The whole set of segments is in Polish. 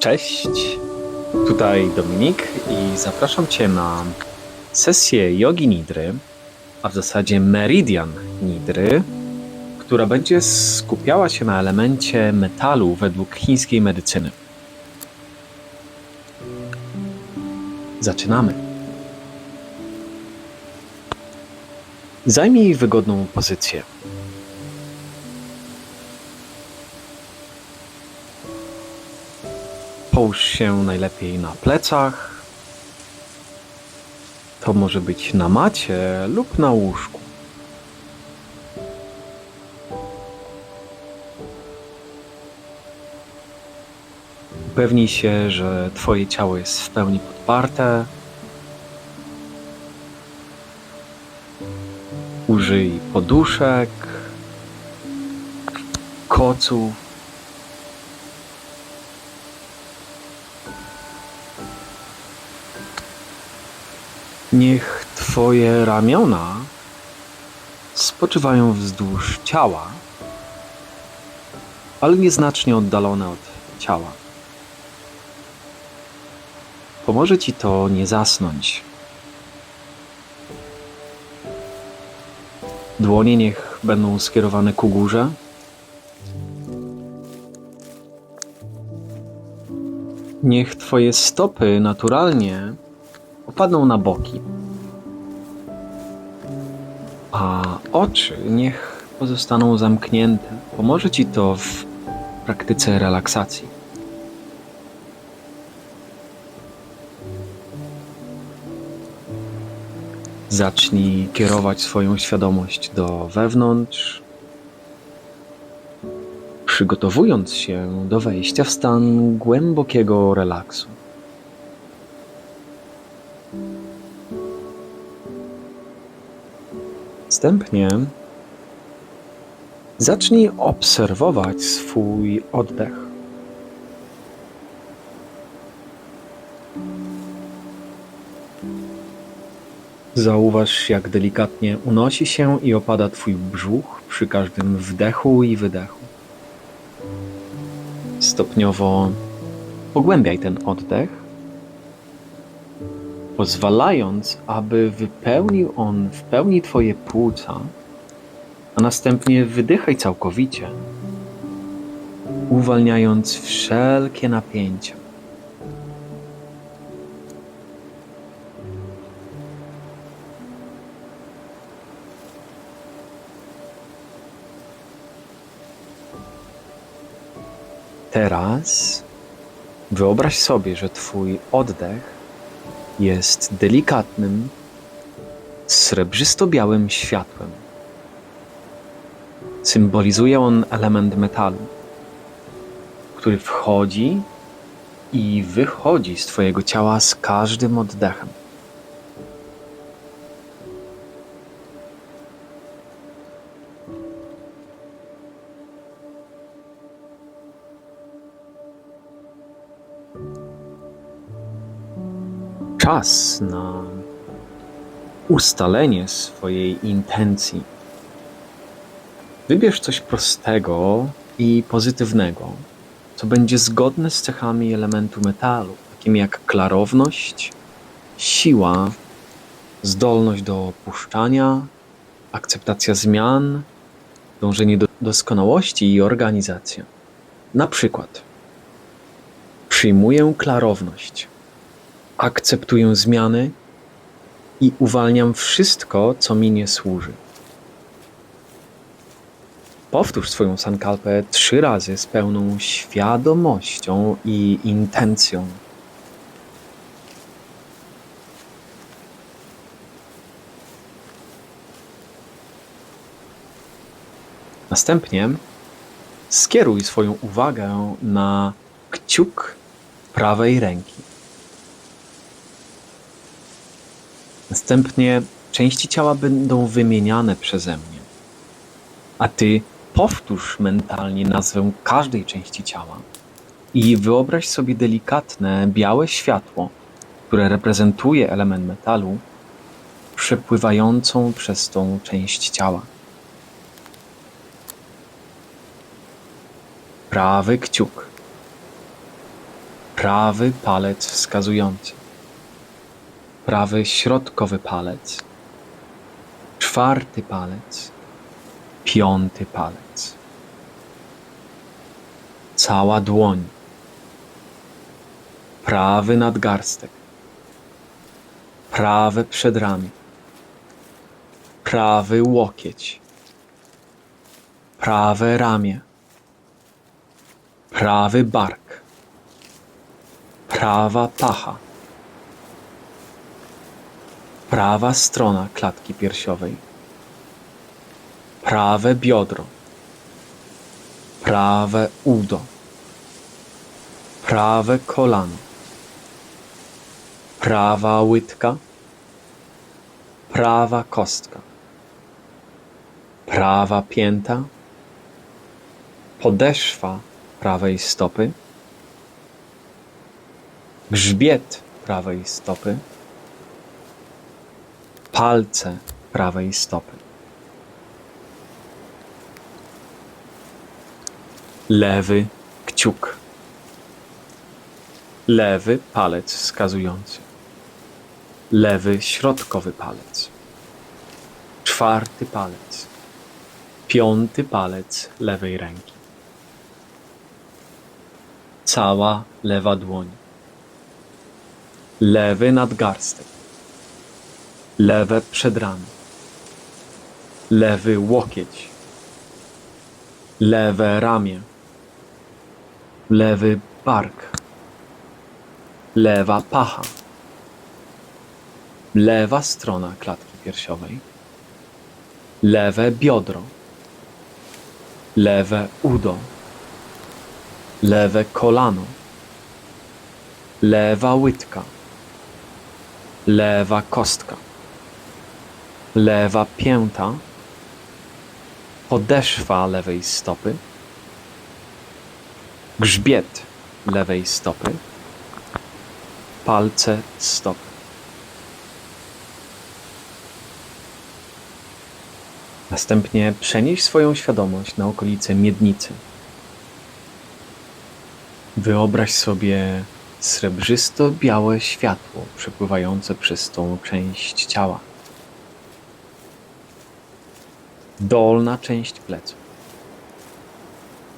Cześć, tutaj Dominik i zapraszam Cię na sesję jogi nidry, a w zasadzie meridian nidry, która będzie skupiała się na elemencie metalu według chińskiej medycyny. Zaczynamy. Zajmij wygodną pozycję. Połóż się najlepiej na plecach. To może być na macie lub na łóżku. Upewnij się, że Twoje ciało jest w pełni podparte. Użyj poduszek, koców. Niech Twoje ramiona spoczywają wzdłuż ciała, ale nieznacznie oddalone od ciała. Pomoże Ci to nie zasnąć. Dłonie niech będą skierowane ku górze. Niech Twoje stopy naturalnie opadną na boki. A oczy niech pozostaną zamknięte. Pomoże Ci to w praktyce relaksacji. Zacznij kierować swoją świadomość do wewnątrz, przygotowując się do wejścia w stan głębokiego relaksu. Wstępnie zacznij obserwować swój oddech. Zauważ, jak delikatnie unosi się i opada Twój brzuch przy każdym wdechu i wydechu. Stopniowo pogłębiaj ten oddech, pozwalając, aby wypełnił on w pełni Twoje płuca, a następnie wydychaj całkowicie, uwalniając wszelkie napięcia. Teraz wyobraź sobie, że Twój oddech jest delikatnym, srebrzysto-białym światłem. Symbolizuje on element metalu, który wchodzi i wychodzi z Twojego ciała z każdym oddechem. Czas na ustalenie swojej intencji. Wybierz coś prostego i pozytywnego, co będzie zgodne z cechami elementu metalu, takimi jak klarowność, siła, zdolność do opuszczania, akceptacja zmian, dążenie do doskonałości i organizacja. Na przykład, przyjmuję klarowność akceptuję zmiany i uwalniam wszystko, co mi nie służy. Powtórz swoją sankalpę trzy razy z pełną świadomością i intencją. Następnie skieruj swoją uwagę na kciuk prawej ręki. Następnie części ciała będą wymieniane przeze mnie, a ty powtórz mentalnie nazwę każdej części ciała i wyobraź sobie delikatne, białe światło, które reprezentuje element metalu, przepływającą przez tą część ciała. Prawy kciuk, prawy palec wskazujący, prawy środkowy palec, czwarty palec, piąty palec, cała dłoń, prawy nadgarstek, prawe przedramię, prawy łokieć, prawe ramię, prawy bark, prawa pacha, prawa strona klatki piersiowej, prawe biodro, prawe udo, prawe kolano, prawa łydka, prawa kostka, prawa pięta, podeszwa prawej stopy, grzbiet prawej stopy, palce prawej stopy. Lewy kciuk. Lewy palec wskazujący. Lewy środkowy palec. Czwarty palec. Piąty palec lewej ręki. Cała lewa dłoń. Lewy nadgarstek. Lewe przedramię. Lewy łokieć. Lewe ramię. Lewy bark. Lewa pacha. Lewa strona klatki piersiowej. Lewe biodro. Lewe udo. Lewe kolano. Lewa łydka. Lewa kostka. Lewa pięta. Podeszwa lewej stopy. Grzbiet lewej stopy. Palce stopy. Następnie przenieś swoją świadomość na okolice miednicy. Wyobraź sobie srebrzysto-białe światło przepływające przez tą część ciała. Dolna część pleców.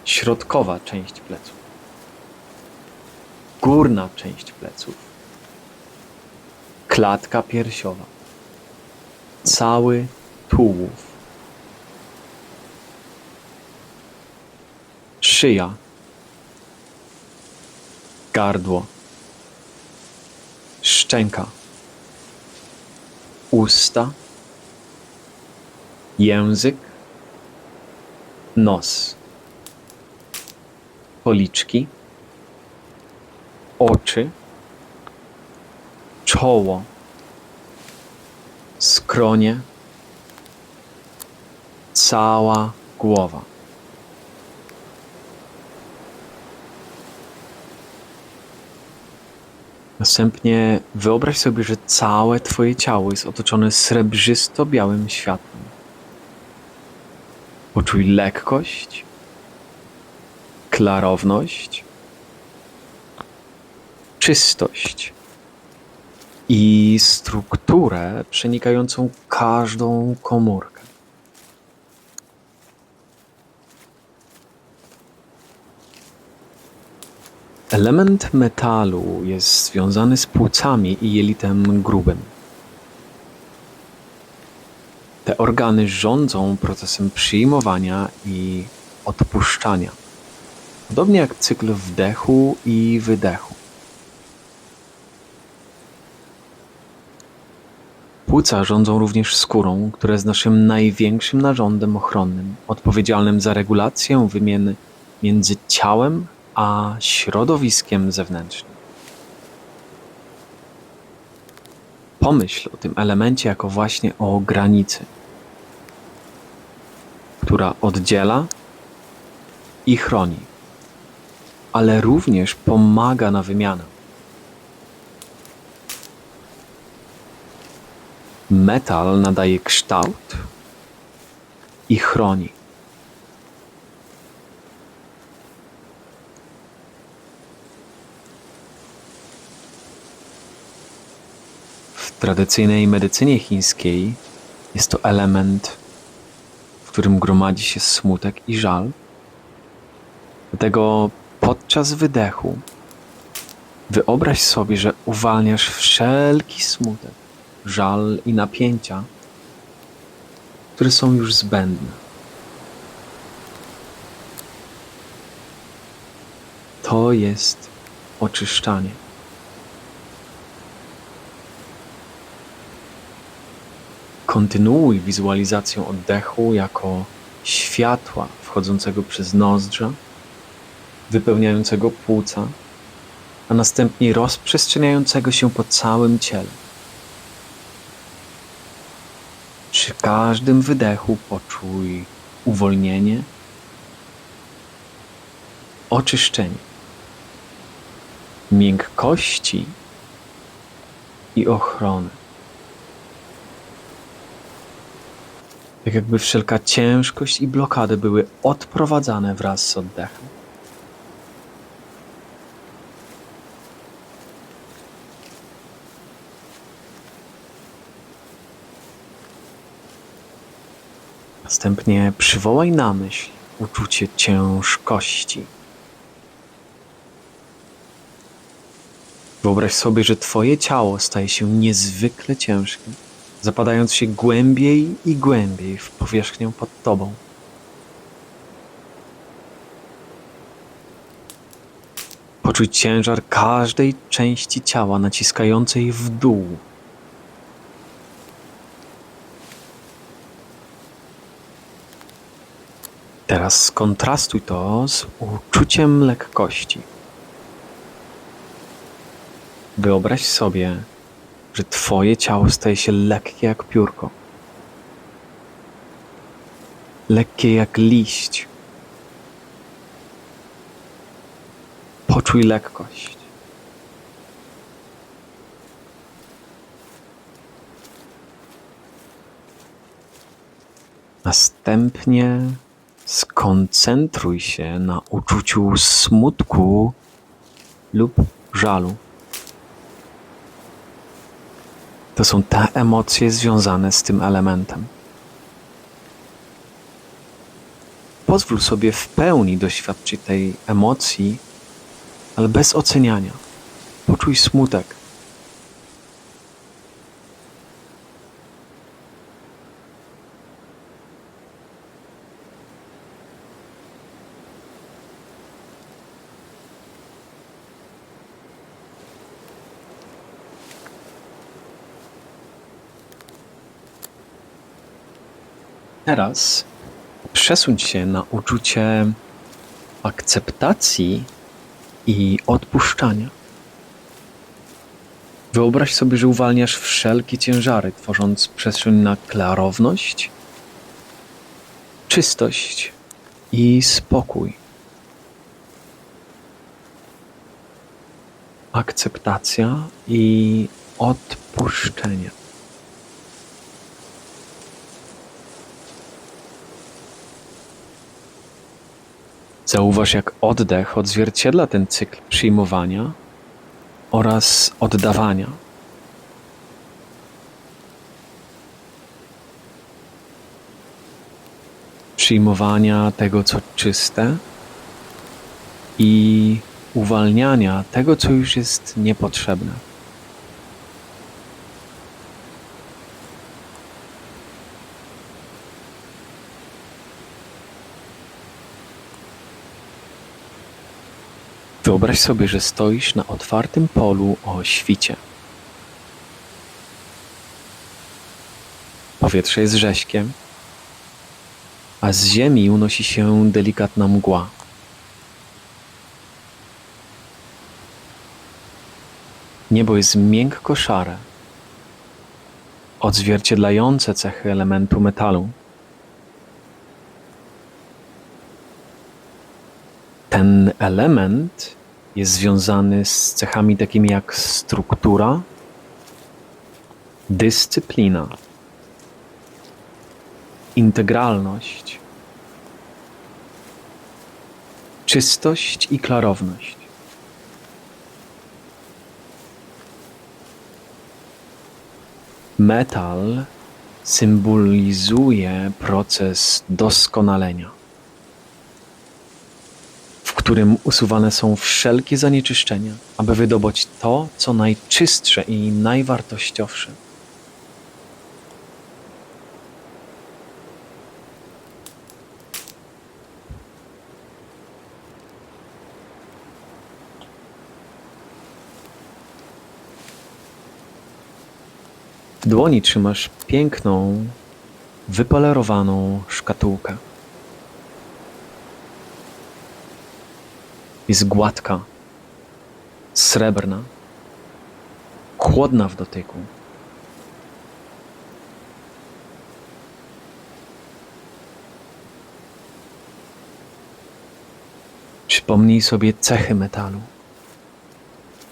Środkowa część pleców. Górna część pleców. Klatka piersiowa. Cały tułów. Szyja gardło, szczęka, usta, język, nos, policzki, oczy, czoło, skronie, cała głowa. Następnie wyobraź sobie, że całe Twoje ciało jest otoczone srebrzysto-białym światłem. Poczuj lekkość, klarowność, czystość i strukturę przenikającą każdą komórkę. Element metalu jest związany z płucami i jelitem grubym. Te organy rządzą procesem przyjmowania i odpuszczania, podobnie jak cykl wdechu i wydechu. Płuca rządzą również skórą, która jest naszym największym narządem ochronnym, odpowiedzialnym za regulację wymiany między ciałem a środowiskiem zewnętrznym. Pomyśl o tym elemencie jako właśnie o granicy, która oddziela i chroni, ale również pomaga na wymianę. Metal nadaje kształt i chroni. Tradycyjnej medycynie chińskiej jest to element, w którym gromadzi się smutek i żal. Dlatego podczas wydechu wyobraź sobie, że uwalniasz wszelki smutek, żal i napięcia, które są już zbędne. To jest oczyszczanie. Kontynuuj wizualizację oddechu jako światła wchodzącego przez nozdrza, wypełniającego płuca, a następnie rozprzestrzeniającego się po całym ciele. Przy każdym wydechu poczuj uwolnienie, oczyszczenie, miękkości i ochrony. Tak jakby wszelka ciężkość i blokady były odprowadzane wraz z oddechem. Następnie przywołaj na myśl uczucie ciężkości. Wyobraź sobie, że Twoje ciało staje się niezwykle ciężkie, zapadając się głębiej i głębiej w powierzchnię pod Tobą. Poczuj ciężar każdej części ciała naciskającej w dół. Teraz skontrastuj to z uczuciem lekkości. Wyobraź sobie, że Twoje ciało staje się lekkie jak piórko, lekkie jak liść. Poczuj lekkość. Następnie skoncentruj się na uczuciu smutku lub żalu. To są te emocje związane z tym elementem. Pozwól sobie w pełni doświadczyć tej emocji, ale bez oceniania. Poczuj smutek. Teraz przesuń się na uczucie akceptacji i odpuszczania. Wyobraź sobie, że uwalniasz wszelkie ciężary, tworząc przestrzeń na klarowność, czystość i spokój. Akceptacja i odpuszczenie. Zauważ, jak oddech odzwierciedla ten cykl przyjmowania oraz oddawania. Przyjmowania tego, co czyste i uwalniania tego, co już jest niepotrzebne. Wyobraź sobie, że stoisz na otwartym polu o świcie. Powietrze jest rześkiem, a z ziemi unosi się delikatna mgła. Niebo jest miękko szare, odzwierciedlające cechy elementu metalu. Ten element jest związany z cechami takimi jak struktura, dyscyplina, integralność, czystość i klarowność. Metal symbolizuje proces doskonalenia, którym usuwane są wszelkie zanieczyszczenia, aby wydobyć to, co najczystsze i najwartościowsze. W dłoni trzymasz piękną, wypolerowaną szkatułkę. Jest gładka, srebrna, chłodna w dotyku. Przypomnij sobie cechy metalu: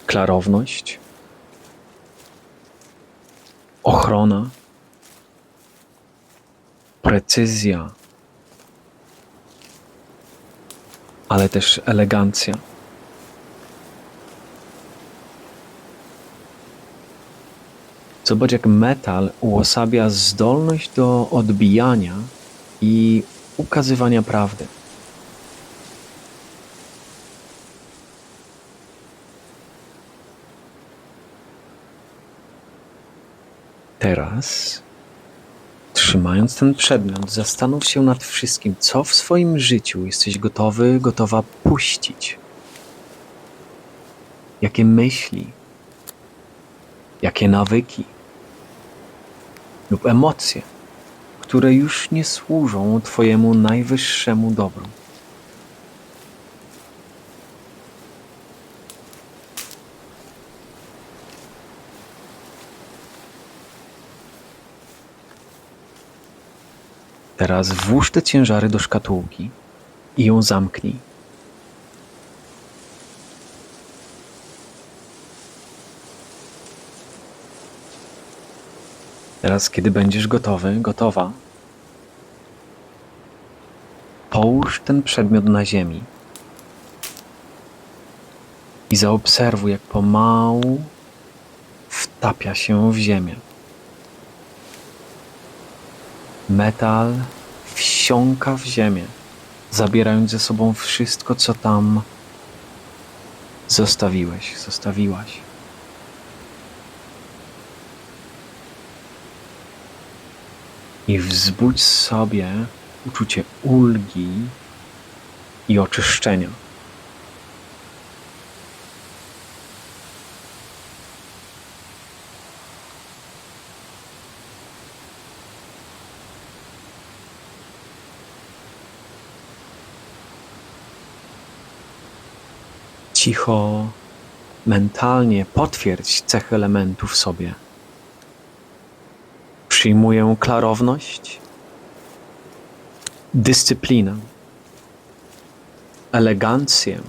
klarowność, ochrona, precyzja, ale też elegancja. Zobacz, jak metal uosabia zdolność do odbijania i ukazywania prawdy. Teraz, trzymając ten przedmiot, zastanów się nad wszystkim, co w swoim życiu jesteś gotowy, gotowa puścić. Jakie myśli, jakie nawyki lub emocje, które już nie służą Twojemu najwyższemu dobru. Teraz włóż te ciężary do szkatułki i ją zamknij. Teraz, kiedy będziesz gotowy, gotowa, połóż ten przedmiot na ziemi i zaobserwuj, jak pomału wtapia się w ziemię. Metal wsiąka w ziemię, zabierając ze sobą wszystko, co tam zostawiłeś, zostawiłaś. I wzbudź sobie uczucie ulgi i oczyszczenia. Cicho, mentalnie potwierdź cechy elementu w sobie. Przyjmuję klarowność, dyscyplinę, elegancję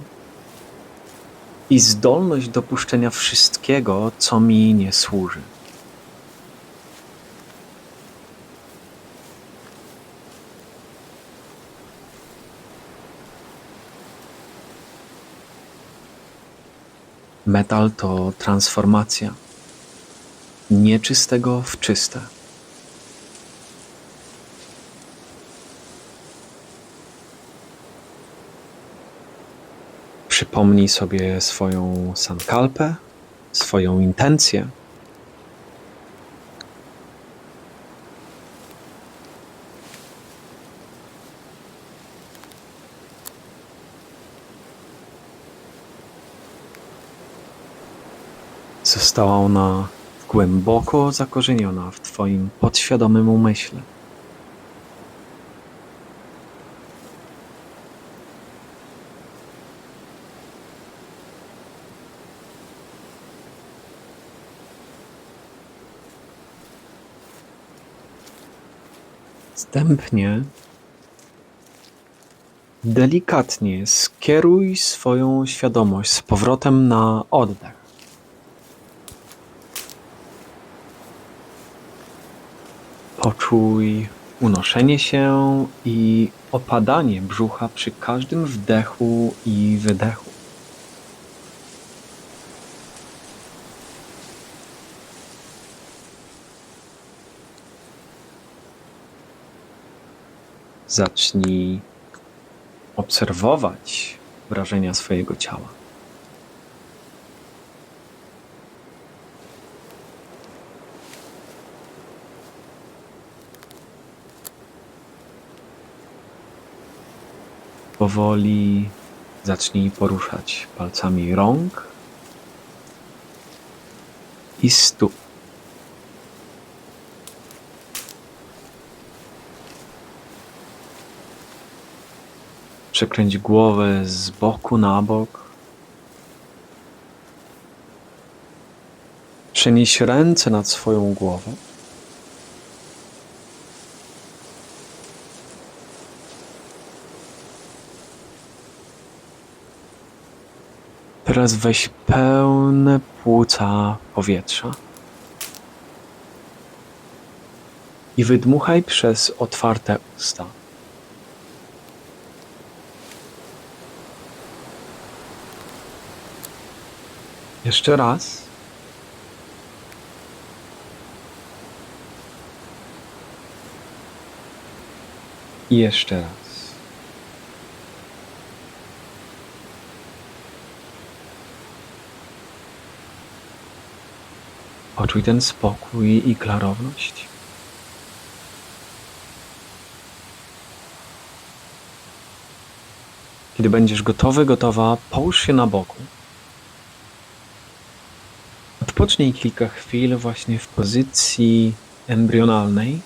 i zdolność do puszczenia wszystkiego, co mi nie służy. Metal to transformacja nieczystego w czyste. Przypomnij sobie swoją sankalpę, swoją intencję. Została ona głęboko zakorzeniona w Twoim podświadomym umyśle. Wstępnie delikatnie skieruj swoją świadomość z powrotem na oddech. Czuj unoszenie się i opadanie brzucha przy każdym wdechu i wydechu. Zacznij obserwować wrażenia swojego ciała. Powoli zacznij poruszać palcami rąk i stóp. Przekręć głowę z boku na bok. Przenieś ręce nad swoją głową. Teraz weź pełne płuca powietrza i wydmuchaj przez otwarte usta. Jeszcze raz. I jeszcze raz. Poczuj ten spokój i klarowność. Kiedy będziesz gotowy, gotowa, połóż się na boku. Odpocznij kilka chwil właśnie w pozycji embrionalnej.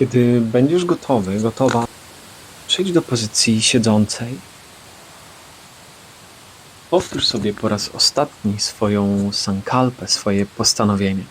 Kiedy będziesz gotowy, gotowa, przejdź do pozycji siedzącej. Powtórz sobie po raz ostatni swoją sankalpę, swoje postanowienie.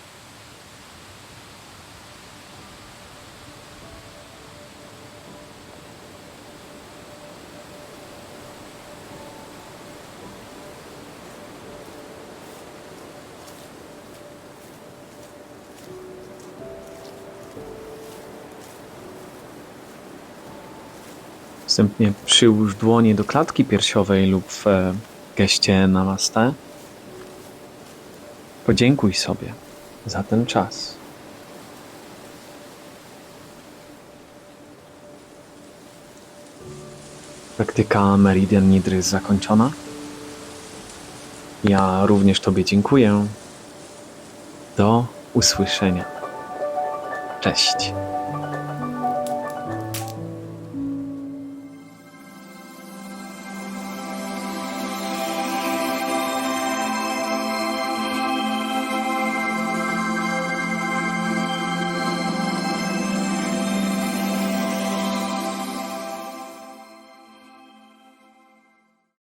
Następnie przyłóż dłonie do klatki piersiowej lub w e, geście namaste. Podziękuj sobie za ten czas. Praktyka Meridian Nidry jest zakończona. Ja również Tobie dziękuję. Do usłyszenia. Cześć.